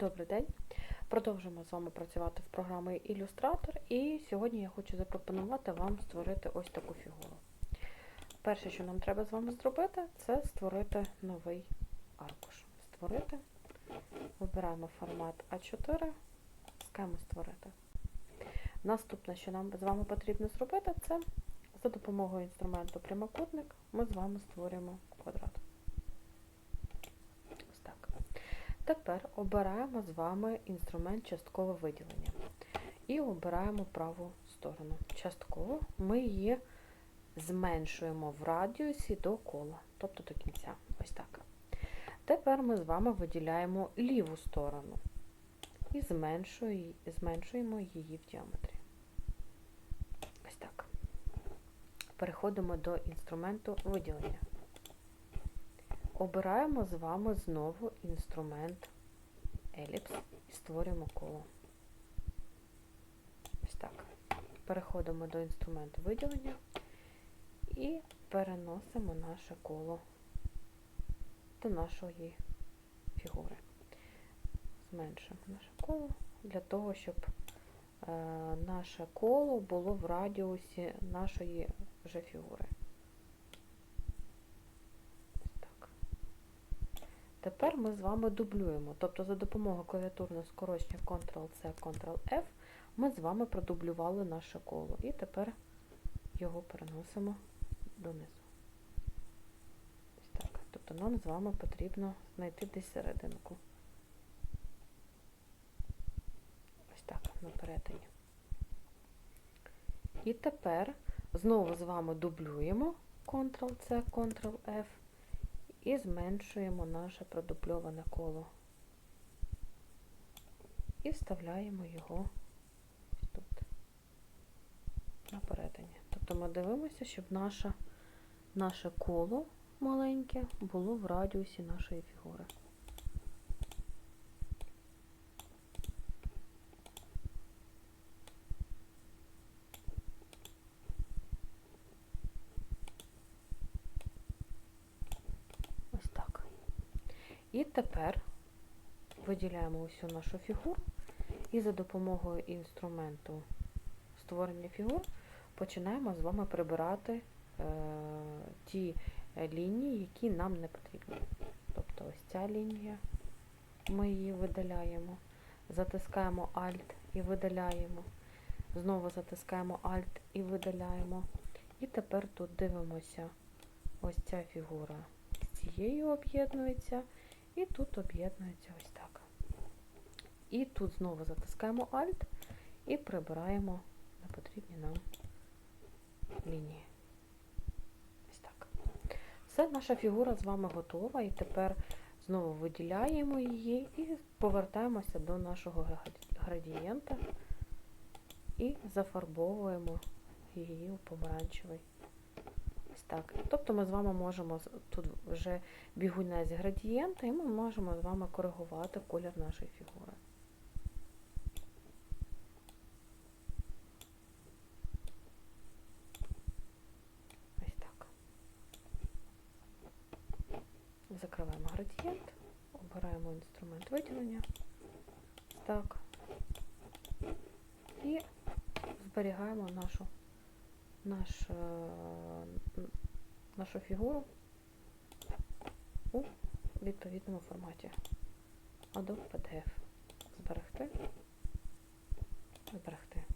Добрий день. Продовжимо з вами працювати в програмі Ілюстратор, і сьогодні я хочу запропонувати вам створити ось таку фігуру. Перше, що нам треба з вами зробити, це створити новий аркуш. Створити. Вибираємо формат А4, схему створити. Наступне, що нам з вами потрібно зробити, це за допомогою інструменту прямокутник ми з вами створюємо квадрат. Ось так. Тепер обираємо з вами інструмент часткове виділення. І обираємо праву сторону. Частково ми її зменшуємо в радіусі до кола, тобто до кінця. Ось так. Тепер ми з вами виділяємо ліву сторону і зменшуємо її в діаметрі. Ось так. Переходимо до інструменту виділення. Обираємо з вами знову інструмент еліпс і створюємо коло. Ось так. Переходимо до інструменту виділення і переносимо наше коло до нашої фігури. Зменшуємо наше коло для того, щоб е, наше коло було в радіусі нашої вже фігури. Тепер ми з вами дублюємо, тобто за допомогою клавіатурного скорочення Ctrl-C, Ctrl-F ми з вами продублювали наше коло. І тепер його переносимо донизу. Ось так. Тобто нам з вами потрібно знайти десь серединку. Ось так, на перетині. І тепер знову з вами дублюємо Ctrl-C, Ctrl-F і зменшуємо наше продубльоване коло. І вставляємо його тут, на перетині. Тобто ми дивимося, щоб наше, наше коло маленьке було в радіусі нашої фігури. І тепер виділяємо усю нашу фігуру і за допомогою інструменту створення фігур починаємо з вами прибирати е, ті лінії, які нам не потрібні. Тобто ось ця лінія, ми її видаляємо, затискаємо Alt і видаляємо. Знову затискаємо Alt і видаляємо. І тепер тут дивимося, ось ця фігура з цією об'єднується. І тут об'єднується ось так. І тут знову затискаємо Alt і прибираємо непотрібні нам лінії. Ось так. Все, наша фігура з вами готова. І тепер знову виділяємо її і повертаємося до нашого градієнта і зафарбовуємо її у помаранчевий так. Тобто ми з вами можемо тут вже бігунець градієнта, і ми можемо з вами коригувати колір нашої фігури. Ось так. Закриваємо градієнт, обираємо інструмент виділення. Так. І зберігаємо нашу наш, е, нашу фігуру у відповідному форматі. Adobe PDF. Зберегти. Зберегти.